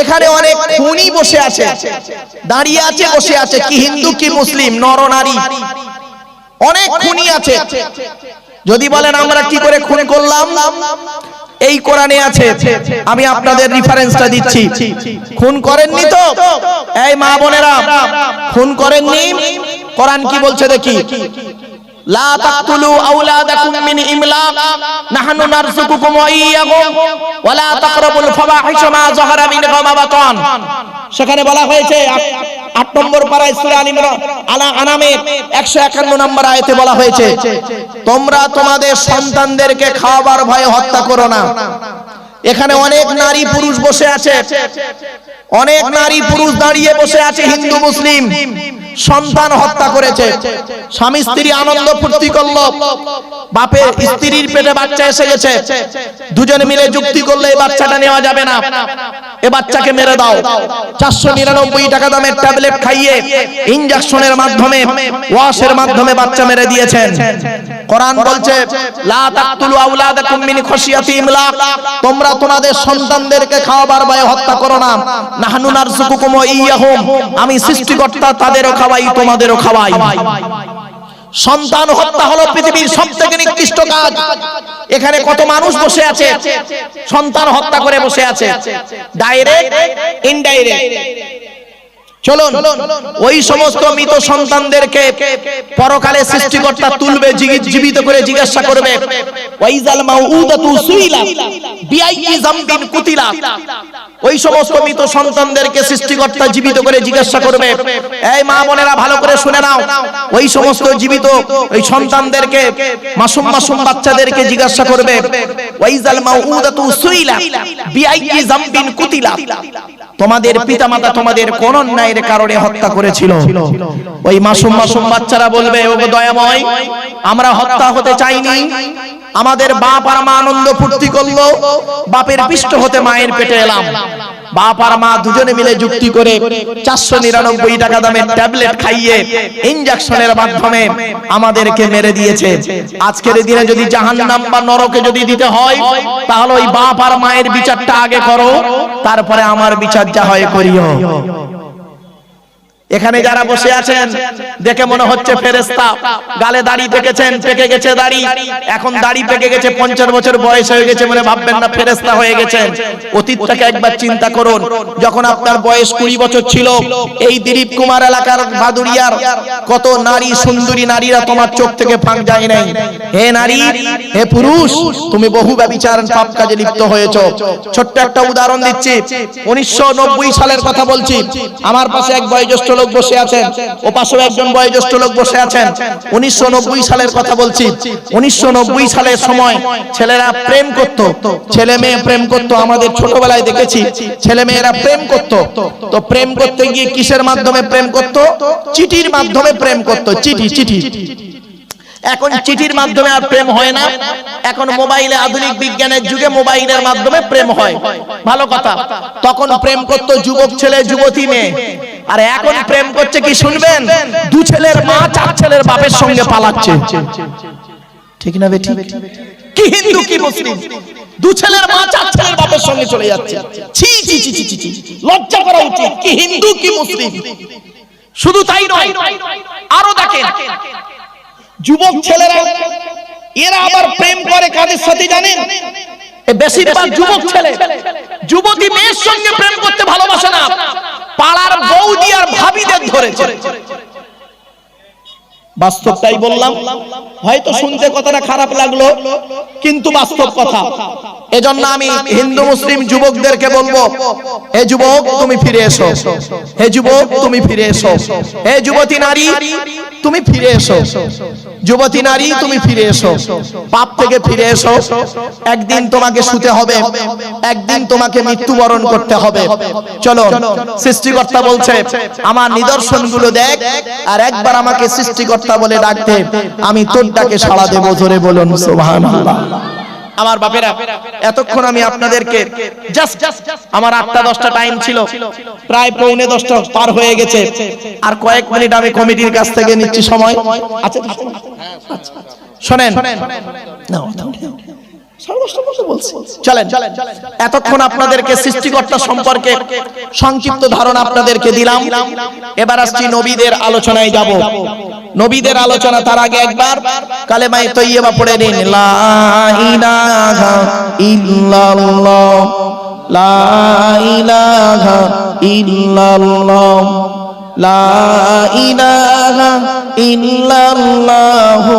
এখানে অনেক খুনি বসে আছে, দাঁড়িয়ে আছে, বসে আছে, কি হিন্দু, কি মুসলিম, নর, নারী। অনেক খুনি আছে। যদি বলেন আমরা কি করে খুন করলাম? এই কোরআনে আছে, আমি আপনাদের রেফারেন্সটা দিচ্ছি। খুন করেননি তো? এই মা বোনেরা, খুন করেননি? কোরআন কি বলছে দেখি। লা তাকতুলু আওলাদাকুম মিন ইমলাক নাহনু নারযুকুকুম ওয়া ইয়্যাকুম ওয়া লা তাকরাবুল ফাওয়াহিশা মা যাহারা মিনহা সেখানে বলা হয়েছে, আট- নম্বর পাড়ায় সূরা আল আলা আনামে 151 নম্বর আয়াতে বলা হয়েছে, তোমরা তোমাদের সন্তানদেরকে খাওয়াবার ভয়ে হত্যা করো না। এখানে অনেক নারী পুরুষ বসে আছে। অনেক নারী পুরুষ দাঁড়িয়ে বসে আছে হিন্দু মুসলিম। সন্তান হত্যা করেছে। স্বামী স্ত্রী আনন্দ ফুর্তি করল। বাপের স্ত্রীর পেটে বাচ্চা এসে গেছে। দুজনে মিলে যুক্তি করলে এই বাচ্চাটা নেওয়া যাবে না। এ বাচ্চাকে মেরে দাও। চারশো নিরানব্বই টাকা দামের ট্যাবলেট খাইয়ে ইনজেকশনের মাধ্যমে ওয়াশের মাধ্যমে বাচ্চা মেরে দিয়েছেন। কোরআন বলছে লা তাকতুলু আওলাদাকুম মিন খশিয়াতি ইমলাক। তোমরা তোমাদের সন্তানদেরকে খাওয়াবার ভয়ে হত্যা করো না। নাহনু নারযুকুকুম ইয়াহুম আমি সৃষ্টিকর্তা তাদেরও খাওয়াই, তোমাদেরও খাওয়াই। সন্তান হত্যা হলো পৃথিবীর সবথেকে নিকৃষ্ট কাজ। এখানে কত মানুষ বসে আছে? সন্তান হত্যা করে বসে আছে। ডাইরেক্ট ইনডাইরেক্ট চলুন ওই সমস্ত মৃত সন্তানদেরকে পরকালে সৃষ্টিকর্তা তুলবে জীবিত করে জিজ্ঞাসা করবে। ওয়াইজাল মাউউদাতু সুইলা বিআইয়ি যামবিন কুতিলা। ওই সমস্ত মৃত সন্তানদেরকে সৃষ্টিকর্তা জীবিত করে জিজ্ঞাসা করবে। এই মা বোনেরা ভালো করে শুনে নাও। ওই সমস্ত জীবিত ওই সন্তানদেরকে মাসুম মাসুম বাচ্চাদেরকে জিজ্ঞাসা করবে। ওয়াইজাল মাউউদাতু সুইলা বিআইয়ি যামবিন কুতিলা। তোমাদের পিতামাতা তোমাদের কোন অন্যায়ের কারণে হত্যা করেছিল। ওই মাসুম মাসুম বাচ্চারা বলবে ও দয়াময় আমরা হত্যা হতে চাইনি। আমাদের বাপ আর মা আনন্দ ফুর্তি করল। বাপের পিষ্ট হতে মায়ের পেটে এলাম। বাপ আর মা দুজনে মিলে যুক্তি করে চারশো নিরানব্বই টাকা দামের ট্যাবলেট খাইয়ে ইনজেকশনের মাধ্যমে আমাদেরকে মেরে দিয়েছে। আজকের দিনে যদি জাহান্নাম বা নরকে যদি দিতে হয়, তাহলে ওই বাপ আর মায়ের বিচারটা আগে করো, তারপরে আমার বিচার যা হয় করিও। এখানে যারা বসে আছেন দেখে মনে হচ্ছে ফেরেস্তা গালে দাড়ি পেকেছেন পেকে গেছে দাড়ি। এখন দাড়ি পেকে গেছে পঞ্চাশ বছর বয়স হয়ে গেছে মনে ভাববেন না ফেরেস্তা হয়ে গেছেন। অতীতটাকে একবার চিন্তা করুন। যখন আপনার বয়স কুড়ি বছর ছিল এই দিলীপ কুমার এলাকার ভাদুরিয়ার কত নারী সুন্দরী নারীরা তোমার চোখ থেকে ফাঁক যায় নাই। হে নারী হে পুরুষ তুমি বহু ব্যবিচার পাপ কাজে লিপ্ত হয়েছ। ছোট্ট একটা উদাহরণ দিচ্ছি। উনিশশো নব্বই সালের কথা বলছি আমার পাশে এক বয়োজ্যেষ্ঠ লোক বসে আছেন। ও পাশেও একজন বয়োজ্যেষ্ঠ লোক বসে আছেন। উনিশশো সালের কথা বলছি। উনিশশো সালের সময় ছেলেরা প্রেম করত। ছেলে মেয়ে প্রেম করত। আমাদের ছোটবেলায় দেখেছি, ছেলে মেয়েরা প্রেম করত। তো প্রেম করতে গিয়ে কিসের মাধ্যমে প্রেম করত? চিঠির মাধ্যমে প্রেম করত। চিঠি চিঠি। এখন চিঠির মাধ্যমে আর প্রেম হয় না। এখন মোবাইলে আধুনিক বিজ্ঞানের যুগে মোবাইলের মাধ্যমে প্রেম হয়। ভালো কথা। তখন প্রেম করতো যুবক ছেলে, যুবতী মেয়ে। আর এখন প্রেম করছে কি শুনবেন? দু ছেলের মা চার ছেলের বাপের সঙ্গে পালাচ্ছে। ঠিক না বেটি কি হিন্দু কি মুসলিম? দু ছেলের মা চার ছেলের বাপের সঙ্গে চলে যাচ্ছে। ছি ছি ছি ছি ছি। লজ্জা করা উচিত। কি হিন্দু কি মুসলিম? শুধু তাই নয় আরও দেখেন। যুবক ছেলেরা এরা আবার প্রেম করে কাদের সাথে জানেন? বেশিরভাগ যুবক ছেলে। যুবতী মেয়ের সঙ্গে প্রেম করতে ভালোবাসে না পাড়ার বৌদি আর ধরেছে বাস্তবটাই বললাম। হয়তো শুনতে কথাটা খারাপ লাগল, কিন্তু বাস্তব কথা। এজন্য আমি হিন্দু, মুসলিম যুবকদেরকে বলব, হে যুবক, তুমি ফিরে এসো। হে যুবক, তুমি ফিরে এসো। হে যুবতী নারী, তুমি ফিরে এসো। যুবতী নারী, তুমি ফিরে এসো। পাপ থেকে ফিরে এসো। একদিন তোমাকে শুতে হবে। একদিন তোমাকে মৃত্যুবরণ করতে হবে। চলো, সৃষ্টিকর্তা বলছে, আমার নিদর্শনগুলো দেখ, আর একবার আমাকে সৃষ্টিকর্তা বলে ডাকতে আমি তোর ডাকে সাড়া দেবো ধরে বলুন সুবহানাল্লাহ। আমার বাপেরা এতক্ষণ আমি আপনাদেরকে জাস্ট আমার আটটা দশটা টাইম ছিল প্রায় পৌনে দশটা পার হয়ে গেছে। আর কয়েক মিনিট আমি কমিটির কাছ থেকে নিচ্ছি সময়। আচ্ছা আচ্ছা, আচ্ছা। শোনেন। এতক্ষণ আপনাদেরকে সৃষ্টিকর্তা সম্পর্কে সংক্ষিপ্ত ধারণা আপনাদেরকে দিলাম। এবার আসছি নবীদের আলোচনায় যাব। নবীদের আলোচনা তার আগে একবার। কালেমাই তৈয়বা পড়ে নিন। লা ইলাহা ইল্লাল্লাহ। লা ইলাহা ইল্লাল্লাহ। লা ইলাহা ইল্লাল্লাহু।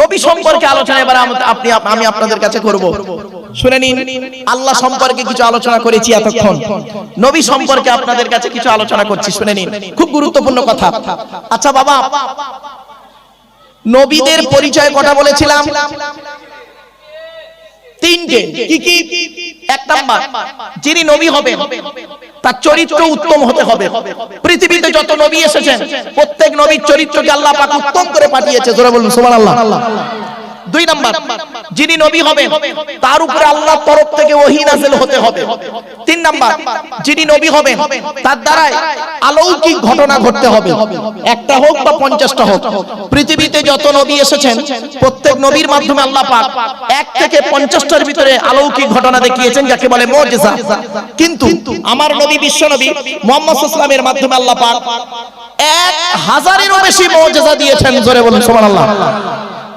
নবী সম্পর্কে আলোচনা এবার আপনি আমি আপনাদের কাছে করব। শুনে নিন, আল্লাহ সম্পর্কে কিছু আলোচনা করেছি এতক্ষণ। নবী সম্পর্কে আপনাদের কাছে কিছু আলোচনা করছি, শুনে নিন। খুব গুরুত্বপূর্ণ কথা। আচ্ছা বাবা, নবীদের পরিচয় কটা বলেছিলাম? তিনটে। কি কি? এক নাম্বার যিনি নবী হবেন, তার চরিত্র উত্তম হতে হবে। পৃথিবীতে যত নবী এসেছেন, প্রত্যেক নবীর চরিত্রকে আল্লাহ পাক উত্তম করে পাঠিয়েছে, জোরে বলুন, সুবহানাল্লাহ। দুই নাম্বার যিনি নবী হবেন তার উপরে আল্লাহর তরফ থেকে ওহী নাযিল হতে হবে। তিন নাম্বার যিনি নবী হবেন তার দ্বারাই অলৌকিক ঘটনা ঘটতে হবে। একটা হোক বা পঞ্চাশটা হোক পৃথিবীতে যত নবী এসেছেন প্রত্যেক নবীর মাধ্যমে আল্লাহ পাক এক থেকে পঞ্চাশটার ভিতরে অলৌকিক ঘটনা দেখিয়েছেন যাকে বলে মুজিজা। কিন্তু আমার নবী বিশ্ব নবী মোহাম্মদ ইসলামের মাধ্যমে আল্লাহ পাক এক হাজারেরও বেশি মুজিজা দিয়েছেন জোরে বলুন সুবহানাল্লাহ।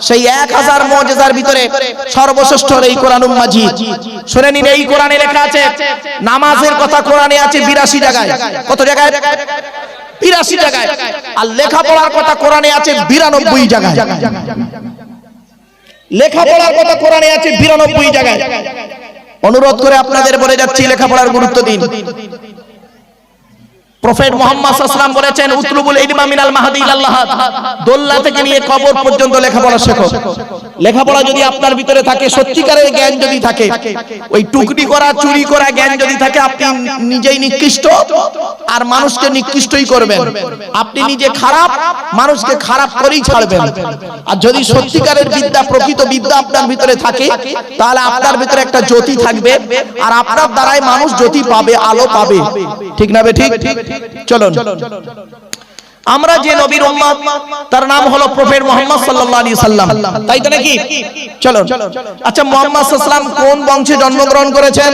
সেই এক হাজার মজেজার ভিতরে সর্বশ্রেষ্ঠ এই কোরআন মাজিদ শুনে নিন, এই কোরআনে লেখা আছে, নামাজের কথা কোরআনে আছে বিরাশি জায়গায়। কত জায়গায়? বিরাশি জায়গায়। আর লেখাপড়ার কথা কোরআনে আছে বিরানব্বই জায়গায়। লেখাপড়ার কথা কোরআনে আছে বিরানব্বই জায়গায়। অনুরোধ করে আপনাদের বলে যাচ্ছি, লেখাপড়ার গুরুত্ব দিন। প্রফেট মোহাম্মদ সাল্লাম বলেছেন, উতলুবুল ইলমা মিনাল মাহদি ইলাল দোল্লা থেকে নিয়ে কবর পর্যন্ত লেখাপড়া শেখো। লেখাপড়া যদি আপনার ভিতরে থাকে, সত্যিকারের জ্ঞান যদি থাকে, ওই টুকরি করা, চুরি করা জ্ঞান যদি থাকে, আপনি নিজেই নিকৃষ্ট আর মানুষকে নিকৃষ্টই করবেন। আপনি নিজে খারাপ, মানুষকে খারাপ করেই ছাড়বেন। আর যদি সত্যিকারের বিদ্যা, প্রকৃত বিদ্যা আপনার ভিতরে থাকে, তাহলে আপনার ভিতরে একটা জ্যোতি থাকবে। আর আপনার দ্বারাই মানুষ জ্যোতি পাবে, আলো পাবে। ঠিক না বে ঠিক? চলুন। আমরা যে নবীর উম্মত তার নাম হলো প্রফেট মোহাম্মদ সাল্লাল্লাহু আলাইহি সাল্লাম। তাই তো নাকি? চলো আচ্ছা মোহাম্মদ সাল্লাম কোন বংশে জন্মগ্রহণ করেছেন?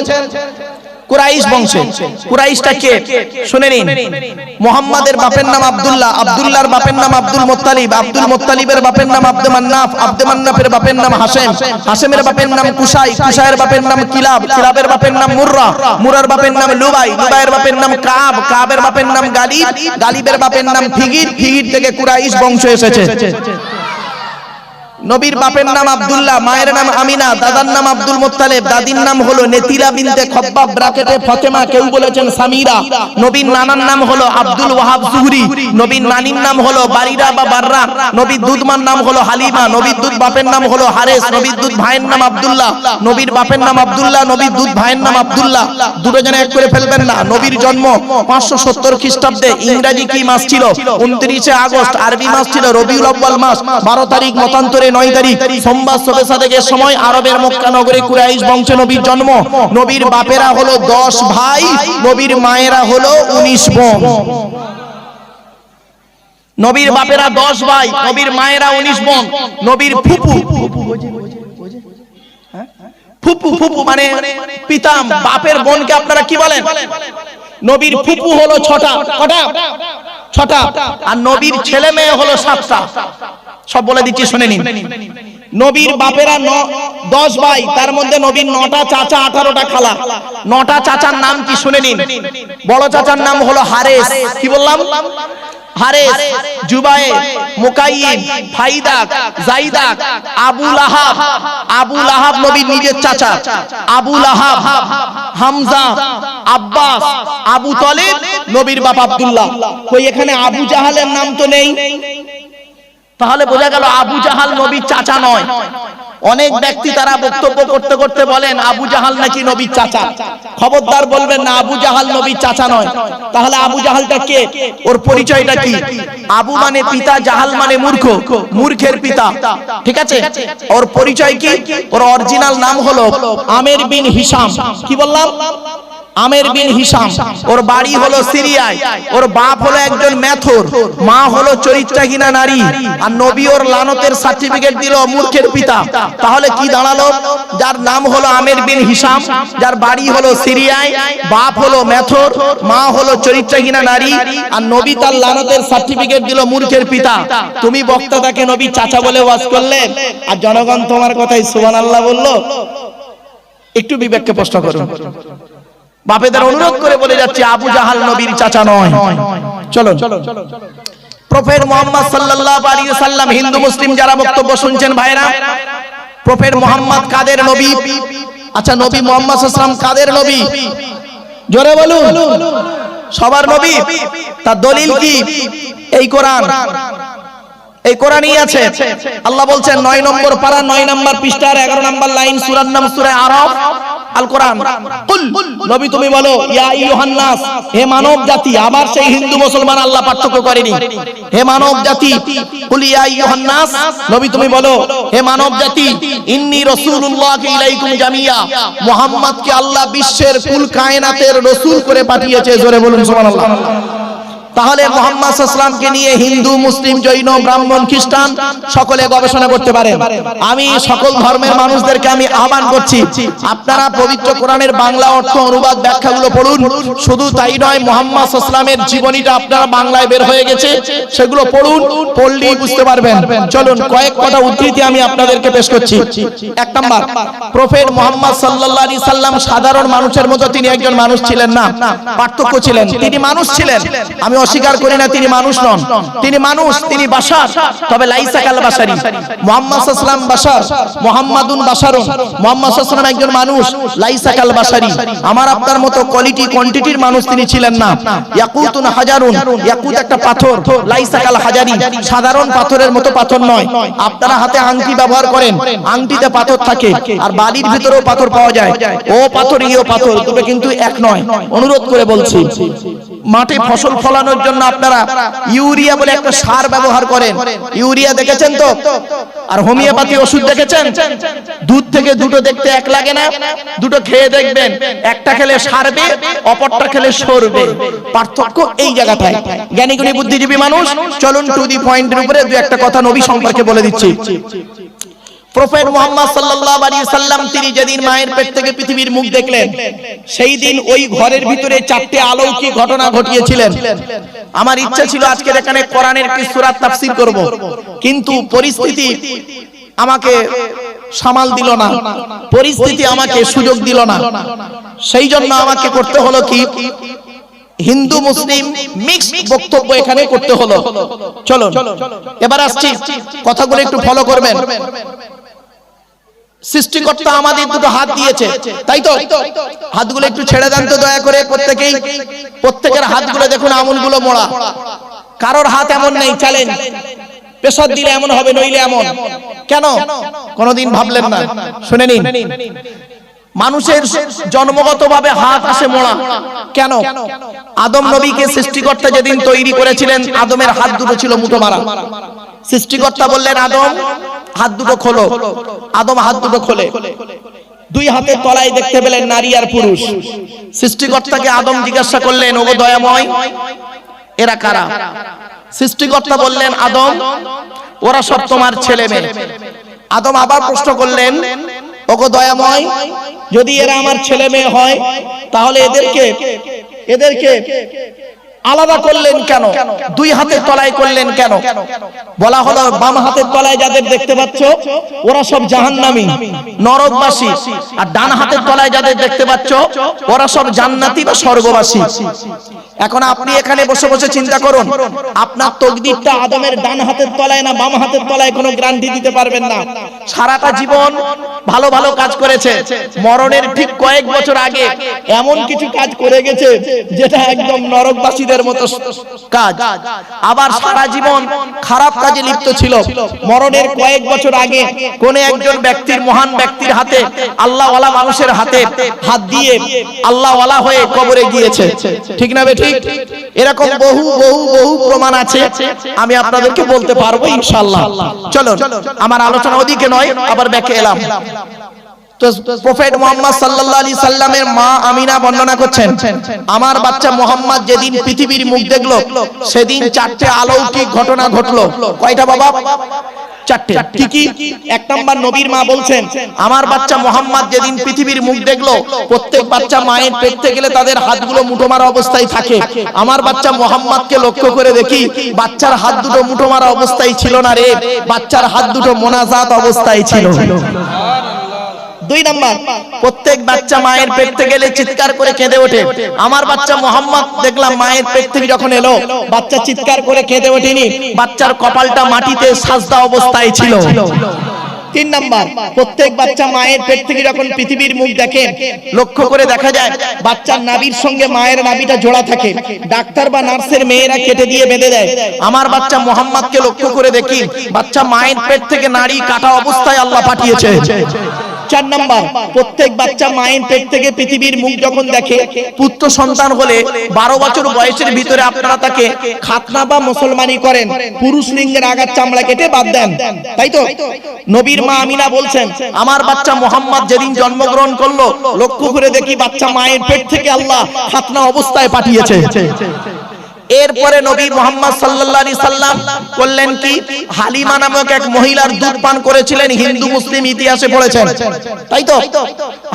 কুরাইশ বংশে কুরাইশটা কে শুনে নিন মোহাম্মদের বাপের নাম আব্দুল্লাহ আব্দুল্লাহর বাপের নাম আব্দুল মুত্তালিব আব্দুল মুত্তালিবের বাপের নাম আব্দে মান্নাফ আব্দে মান্নাফের বাপের নাম হাসেম হাসেমের বাপের নাম কুসাই কুসাইয়ের বাপের নাম কিলাব কিলাবের বাপের নাম মুররা মুরার বাপের নাম লুবাই লুবাইয়ের বাপের নাম কাব কাবের বাপের নাম গালিব গালিবের বাপের নাম ফিগির ফিগির থেকে কুরাইশ বংশ এসেছে নবীর বাপের নাম আব্দুল্লাহ মায়ের নাম আমিনা দাদার নাম আব্দুল মোত্তালেব দাদির নাম হলো নেতিরা বিনতে খব্বাব ব্রাকেটে ফাতেমা কেউ বলেছেন সামিরা। নবীর নানার নাম হলো আব্দুল ওয়াহাব জুহরি। নবীর নানির নাম হলো বারিরা বা বাররা নবীর দুধমার নাম হলো হালিমা। নবীর দুধ বাপের নাম হলো হারেস। নবীর দুধ ভাইয়ের নাম আব্দুল্লাহ। নবীর বাপের নাম আব্দুল্লাহ নবীর দুধ ভাইয়ের নাম আব্দুল্লাহ। দুটো জনে এক করে ফেলবেন না। নবীর জন্ম পাঁচশো সত্তর খ্রিস্টাব্দে ইংরাজি কি মাস ছিল? উনত্রিশে আগস্ট আরবি মাস ছিল? রবিউল আব্বাল মাস বারো তারিখ মতান্তরে নয় তারিখ, সোমবার সবে সাদেকের সময় আরবের মক্কা নগরে কুরাইশ বংশে নবীর জন্ম। নবীর বাপেরা হলো দশ ভাই, নবীর মায়েরা হলো উনিশ বোন। নবীর বাপেরা দশ ভাই, নবীর মায়েরা উনিশ বোন, নবীর ফুপু। ফুপু ফুপু মানে পিতাম বাপের বোনকে আপনারা কি বলেন? নবীর ফুপু হলো ছটা, কটা? ছটা। আর নবীর ছেলে মেয়ে হলো সাতটা। সব বলে দিচ্ছি শুনে নিন। নবীর বাপেরা ন দশ ভাই তার মধ্যে নবীর নটা চাচা আঠারোটা খালা। নটা চাচার নাম কি শুনে নিন। বড় চাচার নাম হলো হারেস। কি বললাম? হারেস। জুবায়ে মুকাইয়িম ফাইদাক জাইদাক আবু লাহাব। আবু লাহাব নবীর নিজের চাচা। আবু লাহাব হামজা আব্বাস আবু তলেব নবীর বাপ আব্দুল্লাহ। কই এখানে আবু জাহালের নাম তো নেই? তাহলে বোঝা গেল আবু জাহাল নবীর চাচা নয়। অনেক ব্যক্তি তারা বক্তব্য করতে করতে বলেন, আবু জাহাল নাকি নবীর চাচা? খবরদার বলবেন না, আবু জাহাল নবীর চাচা নয়। তাহলে আবু জাহালটা কে? ওর পরিচয়টা কি? আবু মানে পিতা, জাহাল মানে মূর্খ। মূর্খের পিতা। ঠিক আছে? ওর পরিচয় কি? ওর অরিজিনাল নাম হলো আমের বিন হিসাম কি বললাম? আমের বিন হিসাম ওর বাড়ি হলো সিরিয়ায়। ওর বাপ হলো একজন মেথর। মা হলো চরিত্রাহীনা নারী। আর নবী ওর লানতের সার্টিফিকেট দিল মূর্খের পিতা। তাহলে কি দাঁড়াল? যার নাম হলো আমের বিন হিসাম যার বাড়ি হলো সিরিয়ায়। বাপ হলো মেথর। মা হলো চরিত্রাহীনা নারী। আর নবী তার লানতের সার্টিফিকেট দিল মূর্খের পিতা। তুমি বক্তাটাকে নবী চাচা বলে ওয়াজ করলে আর জনগণ তোমার কথাই সুবহানাল্লাহ বলল। একটু বিবেককে প্রশ্ন করুন। বাপেদের অনুরোধ করে বলে যাচ্ছে আবু জাহাল নবীর চাচা নয়। চলো প্রফেট মোহাম্মদ সাল্লাল্লাহু আলাইহি সাল্লাম হিন্দু মুসলিম যারা বক্তব্য শুনছেন ভাইরা প্রফেট মোহাম্মদ কাদের নবী? আচ্ছা নবী মোহাম্মদ সাল্লাম কাদের নবী? জোরে বলুন। সবার নবী? তার দলিল কি? এই কোরআন। এই কোরআনই আছে। আল্লাহ বলছেন নয় নম্বর পারা নয় নম্বর পৃষ্ঠার এগারো নম্বর লাইন সুরার নাম সুরে আরব আল কোরআন কুল, নবী তুমি বলো, ইয়া হে মানব জাতি আবার সেই হিন্দু মুসলমান আল্লাহ পার্থক্য করেনি। হে মানব জাতি কুল ইয়া নবী তুমি বলো, হে মানব জাতি ইন্নী রাসূলুল্লাহ ইলাইকুম জামিয়া আল্লাহ বিশ্বের কুল কায়নাতের রাসূল করে পাঠিয়েছে। জোরে বলুন, সুবহানাল্লাহ। তাহলে মোহাম্মদ সাল্লামকে নিয়ে হিন্দু, মুসলিম, জৈন, ব্রাহ্মণ, খ্রিস্টান সকলে গবেষণা করতে পারে আমি সকল ধর্মের মানুষদেরকে আমি আহ্বান করছি, আপনারা পবিত্র কোরআনের বাংলা অর্থ অনুবাদ ব্যাখ্যাগুলো পড়ুন। শুধু তাই নয়, মোহাম্মদ সাল্লামের জীবনীটা আপনারা বাংলায় বের হয়ে গেছে, সেগুলো পড়ুন, পড়লেই বুঝতে পারবেন। চলুন, কয়েক কটা উদ্ধৃতি আমি আপনাদেরকে পেশ করছি। এক নাম্বার, প্রফেট মোহাম্মদ সাল্লাল্লাহু আলাইহি সাল্লাম সাধারণ মানুষের মতো তিনি একজন মানুষ ছিলেন না, পার্থক্য ছিলেন। তিনি মানুষ ছিলেন। আমি অস্বীকার করি না, তিনি মানুষ নন। তিনি মানুষ, তিনি বাশার তবে লাইসা কাল বাশারি মুহাম্মদ সাল্লাম বাশার মুহাম্মাদুন মুহাম্মদ একজন মানুষ। লাইসা কাল বাশারি আমার আপনার মতো কোয়ালিটি কোয়ান্টিটির মানুষ তিনি ছিলেন না। ইয়াকুতুন হাজারুন। ইয়াকুত একটা পাথর। লাইসা কাল হাজারি। সাধারণ পাথরের মতো পাথর নয়। আপনারা হাতে আংটি ব্যবহার করেন। আংটিতে পাথর থাকে। আর বালির ভিতরেও পাথর পাওয়া যায়। ও পাথর, ইও পাথর, দুটো কিন্তু এক নয়। অনুরোধ করে বলছি। মাঠে ফসল ফলানোর জন্য আপনারা ইউরিয়া বলে একটা সার ব্যবহার করেন। ইউরিয়া দেখেছেন তো? আর হোমিওপ্যাথি ওষুধ দেখেছেন? দুধ থেকে দুটো দেখতে এক লাগে না? দুটো খেয়ে দেখবেন। একটা খেলে সারবে অপরটা খেলে সরবে। পার্থক্য এই জায়গাটায়। জ্ঞানীগুণী বুদ্ধিজীবী মানুষ চলুন টু দি পয়েন্টের উপরে দু একটা কথা নবী সম্পর্কে বলে দিচ্ছি। প্রফেট মোহাম্মদ সাল্লাল্লাহু আলাইহি সাল্লাম তিনি যেদিন মায়ের পেট থেকে পৃথিবীর মুখ দেখলেন, সেই দিন ওই ঘরের ভিতরে চারটি অলৌকিক ঘটনা ঘটিয়েছিলেন। আমার ইচ্ছা ছিল আজকের এখানে কোরআনের একটি সূরা তাফসীর করব, কিন্তু পরিস্থিতি আমাকে সামাল দিল না, পরিস্থিতি আমাকে সুযোগ দিল না। সেই জন্য আমাকে করতে হলো কি? হিন্দু, মুসলিম মিক্স বক্তব্য এখানে করতে হলো। চলো এবার আসছি। কথাগুলো একটু ফলো করবেন। সৃষ্টিকর্তা আমাদের দুটো হাত দিয়েছে তাই তো? হাতগুলো একটু ছেড়ে দেন তো দয়া করে প্রত্যেকেই। প্রত্যেকের হাতগুলো দেখুন আমুলগুলো মোড়া। কারোর হাত এমন নেই চ্যালেঞ্জ পেশার দিলে এমন হবে নইলে এমন। কেন? কোনদিন ভাবলেন না। শুনে নিন। মানুষের জন্মগতভাবে হাত আসে মোড়া। কেন? আদম নবীকে সৃষ্টিকর্তা যেদিন তৈরি করেছিলেন, আদমের হাত দুটো ছিল মুঠো মারা। সৃষ্টিকর্তা বললেন, আদম, হাত দুটো খোলো। আদম হাত দুটো খোলে। দুই হাতের তলায় দেখতে পেলেন নারী আর পুরুষ। সৃষ্টিকর্তাকে আদম জিজ্ঞাসা করলেন, ওগো দয়াময়, এরা কারা? সৃষ্টিকর্তা বললেন, আদম, ওরা সব তোমার ছেলে মেয়ে আদম আবার প্রশ্ন করলেন ওগো দয়াময় যদি এরা আমার ছেলে মেয়ে হয় তাহলে এদেরকে এদেরকে আলাদা করলেন কেন? দুই হাতের তলায় করলেন কেন? বলা হলো বাম হাতের তলায় যাদের দেখতে পাচ্ছ ওরা সব জাহান্নামী নরকবাসী আর ডান হাতের তলায় যাদের দেখতে পাচ্ছ ওরা সব জান্নাতি বা স্বর্গবাসী। এখন আপনি এখানে বসে বসে চিন্তা করুন আপনার তকদিরটা আদমের ডান হাতের তলায় না বাম হাতের তলায় কোনো গ্যারান্টি দিতে পারবেন না। সারাটা জীবন ভালো ভালো কাজ করেছে। মরণের ঠিক কয়েক বছর আগে এমন কিছু কাজ করে গেছে যেটা একদম নরকবাসীদের ফাসিদের মতো কাজ। আবার সারা জীবন খারাপ কাজে লিপ্ত ছিল। মরণের কয়েক বছর আগে কোন একজন ব্যক্তির মহান ব্যক্তির হাতে আল্লাহওয়ালা মানুষের হাতে হাত দিয়ে আল্লাহওয়ালা হয়ে কবরে গিয়েছে। ঠিক না ঠিক? এরকম বহু বহু বহু প্রমাণ আছে। আমি আপনাদেরকে বলতে পারব ইনশাআল্লাহ। চলো আমার আলোচনা ওদিকে নয়, আবার ব্যাকে এলাম। মা আমিনা বর্ণনা করছেন, আমার বাচ্চা মোহাম্মদ যেদিন পৃথিবীর মুখ দেখল, সেদিন চারটে ঘটনা ঘটলো। মোহাম্মদ যেদিন পৃথিবীর মুখ দেখল, প্রত্যেক বাচ্চা মায়ের পেটতে গেলে তাদের হাতগুলো মুঠো মারা অবস্থায় থাকে। আমার বাচ্চা মোহাম্মদকে লক্ষ্য করে দেখি, বাচ্চার হাত দুটো মুঠো মারা অবস্থায় ছিল না রে, বাচ্চার হাত দুটো মোনাজাত অবস্থায় ছিল। দুই নাম্বার প্রত্যেক বাচ্চা মায়ের পেট থেকে গেলে চিৎকার করে কেঁদে ওঠে। আমার বাচ্চা মোহাম্মদ দেখলাম মায়ের পেট থেকে যখন এলো বাচ্চা চিৎকার করে কেঁদে ওঠেনি। বাচ্চার কপালটা মাটিতে সাজদা অবস্থায় ছিল। তিন নাম্বার প্রত্যেক বাচ্চা মায়ের পেট থেকে যখন পৃথিবীর মুখ দেখে লক্ষ্য করে দেখা যায় বাচ্চার নাভির সঙ্গে মায়ের নাভিটা জোড়া থাকে ডাক্তার বা নার্সের মেয়েরা কেটে দিয়ে বেঁধে দেয়। আমার বাচ্চা মোহাম্মদকে লক্ষ্য করে দেখি বাচ্চা মায়ের পেট থেকে নাড়ি কাটা অবস্থায় আল্লাহ পাঠিয়েছে চার নাম্বার। প্রত্যেক বাচ্চা মায়ের পেট থেকে পৃথিবীর মুখ যখন দেখে, পুত্র সন্তান হলে বারো বছর বয়সের ভিতরে আপনারা তাকে খাতনা বা মুসলমানি করেন। পুরুষ লিঙ্গের আগার চামড়া কেটে বাদ দেন। তাই তো? নবীর মা আমিনা বলছেন, আমার বাচ্চা মোহাম্মদ যেদিন জন্মগ্রহণ করল, লক্ষ্য করে দেখি বাচ্চা মায়ের পেট থেকে আল্লাহ খাতনা অবস্থায় পাঠিয়েছে। এরপরে নবী মোহাম্মদ সাল্লাল্লাহু সাল্লাম করলেন কি? হালিমা নামক এক মহিলার দুধ পান করেছিলেন, হিন্দু মুসলিম ইতিহাসে পড়েছেন। তাই তো?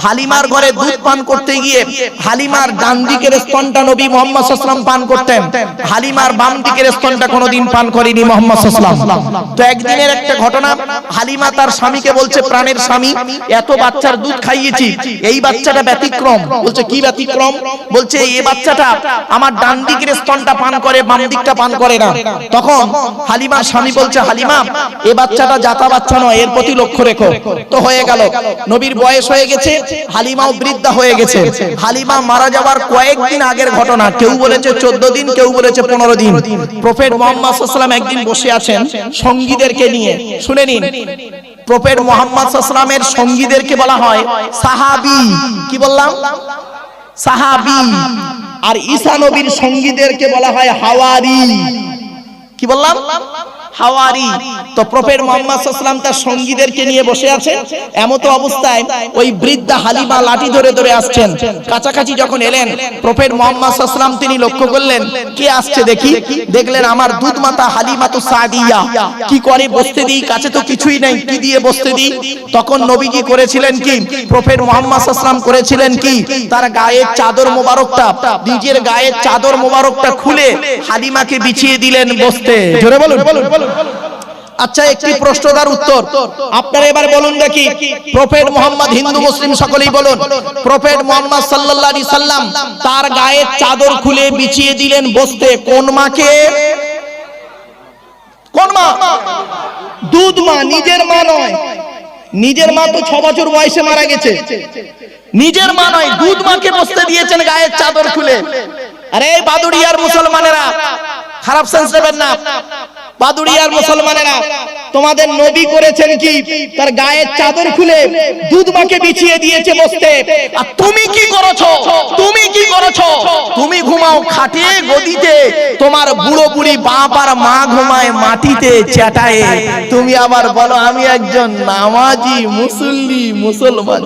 হালিমার ঘরে দুধ পান করতে গিয়ে হালিমার ডান দিকের স্তনটা নবী মোহাম্মদ সাল্লাম পান করতেন। হালিমার বাম দিকের স্তনটা কোনোদিন পান করেনি মোহাম্মদ সাল্লাম। তো একদিনের একটা ঘটনা, হালিমা তার স্বামীকে বলছে, প্রাণের স্বামী, এত বাচ্চার দুধ খাইয়েছি, এই বাচ্চাটা ব্যতিক্রম। বলছে, কি ব্যতিক্রম? বলছে, এই বাচ্চাটা আমার ডান দিকের স্তনটা পান করে, বাম দিকটা পান করে না। তখন হালিমা স্বামী বলছে, হালিমা, এ বাচ্চাটা জাতা বাচ্চা নয়, এর প্রতি লক্ষ্য রেখো। তো হয়ে গেল। নবীর বয়স হয়ে গেছে, হালিমাও বৃদ্ধা হয়ে গেছে। হালিমা মারা যাওয়ার কয়েকদিন আগের ঘটনা। কেউ বলেছে চোদ্দ দিন, কেউ বলেছে পনেরো দিন। প্রফেট মোহাম্মদ সাল্লাম একদিন বসে আছেন সঙ্গীদেরকে নিয়ে। শুনে নিন, প্রফেট মোহাম্মদ সাল্লামের সঙ্গীদেরকে বলা হয় সাহাবি। কি বললাম? সাহাবি। আর ঈসা নবীর সঙ্গীদেরকে বলা হয় হাওয়ারি। কি বললাম? হাওয়ারি। তো প্রফেট মোহাম্মদ সাল্লাম তার সঙ্গীদেরকে নিয়ে বসে আছেন এমতো অবস্থায় ওই বৃদ্ধা হালিমা লাঠি ধরে ধরে আসছেন। কাছাকাছি যখন এলেন, প্রফেট মোহাম্মদ সাল্লাম তিনি লক্ষ্য করলেন, কে আসছে দেখি? দেখলেন আমার দুধ মাতা হালিমা তো সাদিয়া। কি করে বসতে দিই? কাছে তো কিছুই নাই, কি দিয়ে বসতে দিই? তখন নবী কি করেছিলেন কি? প্রফেট মোহাম্মদ সাল্লাম করেছিলেন কি? তার গায়ের চাদর মোবারকটা, নিজের গায়ের চাদর মোবারকটা খুলে হালিমাকে বিছিয়ে দিলেন বসতে। জোরে বলুন। আচ্ছা একটি প্রশ্নদার উত্তর। আপনারা এবার বলুন দেখি। প্রফেট মোহাম্মদ হিন্দু মুসলিম সকলেই বলুন। প্রফেট মোহাম্মদ সাল্লাল্লাহু আলাইহি সাল্লাম তার গায়ের চাদর খুলে বিছিয়ে দিলেন বসতে। কোন মাকে কোন মা? দুধ মা নিজের মা নয়। নিজের মা তো ছ বছর বয়সে মারা গেছে। নিজের মা নয় দুধ মাকে বসতে দিয়েছেন গায়ের চাদর খুলে। আরে বাদুড়িয়ার মুসলমানেরা খারাপ সেন্স নেবেন না। বাদুড়িয়ার মুসলমানেরা তোমাদের নবী করেছেন কি তার গায়ের চাদর খুলে দুধ মাকে বিছিয়ে দিয়েছে বসতে আর তুমি কি করেছ তুমি কি করেছ তুমি ঘুমাও খাটে গদিতে তোমার বুড়ো বুড়ি বাপ আর মা ঘুমায় মাটিতে চেটায়ে তুমি আবার বলো আমি একজন নামাজি মুসল্লি মুসলমান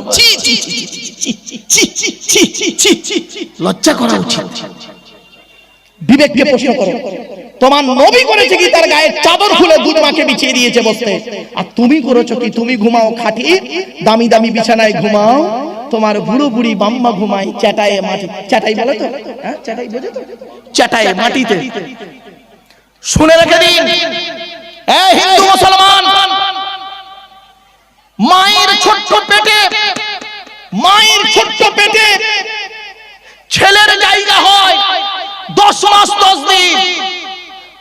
লজ্জা করা উচিত বিবেক বিবেককে প্রশ্ন করো তোমার নবী করেছে কি? তার গায়ে চাদর খুলে দুধ মাকে বিছিয়ে দিয়েছে বসতে। আর তুমি করেছ কি? তুমি ঘুমাও খাটি, দামি দামি বিছানায় ঘুমাও। তোমার বুড়ো বুড়ি বাম্মা ঘুমাই চাটায়ে মাটি চাটাই বলে তো? হ্যাঁ চাটাই তো? চাটায়ে মাটিতে। শুনে রেখে দিন। এ হিন্দু মুসলমান, মায়ের ছোট্ট পেটে মায়ের ছোট্ট পেটে ছেলের জায়গা হয় দশ মাস দশ দিন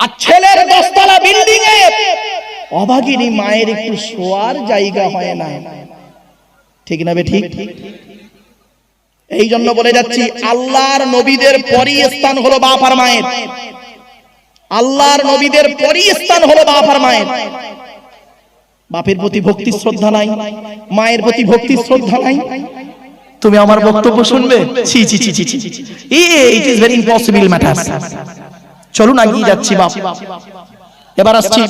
আর ছেলের দশতলা বিল্ডিং এ অভাগিনী মায়ের একটু শোয়ার জায়গা হয় না ঠিক না বে ঠিক এই জন্য বলে যাচ্ছি আল্লাহর নবীদের পরই স্থান হলো বাপ আর মায়ের আল্লাহর নবীদের পরই স্থান হলো বাপ আর মায়ের বাপের প্রতি ভক্তি শ্রদ্ধা নাই মায়ের প্রতি ভক্তি শ্রদ্ধা নাই তুমি আমার বক্তব্য শুনবে ছি ছি ছি ছি ছি it is very impossible matter চলুন আগিয়ে যাচ্ছি, বাপ। এবার আসছি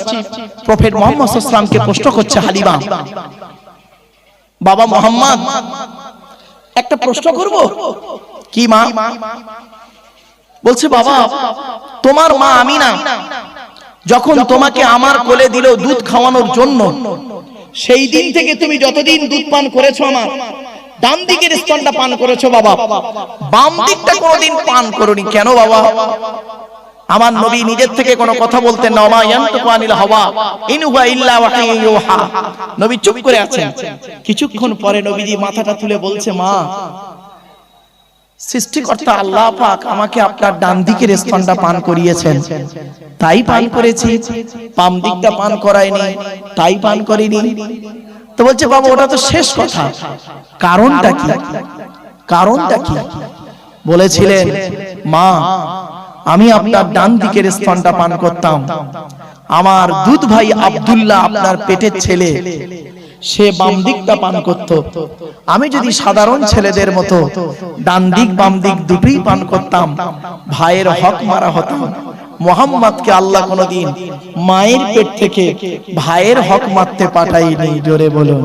প্রফেট মোহাম্মদ ইসলামকে প্রশ্ন করছে হালিমা। বাবা মোহাম্মদ, একটা প্রশ্ন করব? কি মা? বলছে, বাবা, তোমার মা আমি না যখন তোমাকে আমার কোলে দিল দুধ খাওয়ানোর জন্য, সেই দিন থেকে তুমি যতদিন দুধ পান করেছ আমার, ডান দিকের স্তনটা পান করেছ, বাবা। বাম দিকটা কোনোদিন পান করনি। কেন, বাবা? আমার নবী নিজের থেকে কোনো কথা বলতেন নবী চুপ করে আছেন। কিছুক্ষণ পরে নবীজি মাথাটা তুলে বলছে, মা, সৃষ্টিকর্তা আল্লাহ পাক আমাকে আপনার ডান দিকের স্তনটা পান করিয়েছেন। তাই পান করেছি। বাম দিকটা পান করায়নি। তাই পান করিনি। তো বলছে, বাবা, ওটা তো শেষ কথা। কারণটা কি? কারণটা কি? বলেছিলেন, মা আমি আপনার ডান দিকের স্তনটা পান করতাম। আমার দুধ ভাই আব্দুল্লাহ আপনার পেটের ছেলে, সে বাম দিকটা পান করত। আমি যদি সাধারণ ছেলেদের মতো ডান দিক বাম দিক দুটোই পান করতাম, ভাইয়ের হক মারা হতাম মোহাম্মদকে আল্লাহ কোনদিন মায়ের পেট থেকে ভাইয়ের হক মারতে পাঠাইনি জোরে বলুন।